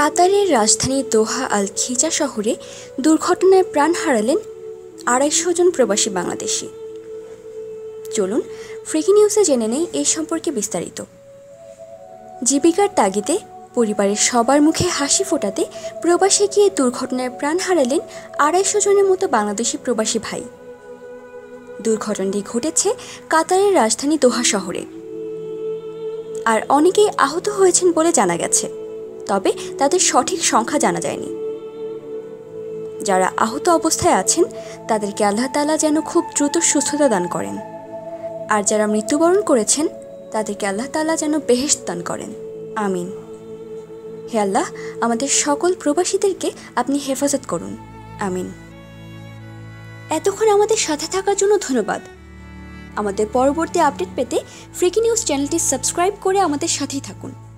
কাতারের রাজধানী দোহা আল খিজা শহরে দুর্ঘটনায় প্রাণ হারালেন আড়াইশো জন প্রবাসী বাংলাদেশি। চলুন ফ্রিকি নিউজে জেনে নেই এই সম্পর্কে বিস্তারিত। জীবিকার তাগিদে পরিবারের সবার মুখে হাসি ফোটাতে প্রবাসে গিয়ে দুর্ঘটনায় প্রাণ হারালেন আড়াইশো জনের মতো বাংলাদেশি প্রবাসী ভাই। দুর্ঘটনাটি ঘটেছে কাতারের রাজধানী দোহা শহরে। আর অনেকেই আহত হয়েছেন বলে জানা গেছে। তবে তাদের সঠিক সংখ্যা জানা যায়নি। যারা আহত অবস্থায় আছেন, তাদেরকে আল্লাহ তালা যেন খুব দ্রুত সুস্থতা দান করেন। আর যারা মৃত্যুবরণ করেছেন, তাদেরকে আল্লাহ তালা যেন বেহেশত দান করেন। আমিন। হে আল্লাহ, আমাদের সকল প্রবাসীদেরকে আপনি হেফাজত করুন। আমিন। এতক্ষণ আমাদের সাথে থাকার জন্য ধন্যবাদ। আমাদের পরবর্তী আপডেট পেতে ফ্রিকি নিউজ চ্যানেলটি সাবস্ক্রাইব করে আমাদের সাথেই থাকুন।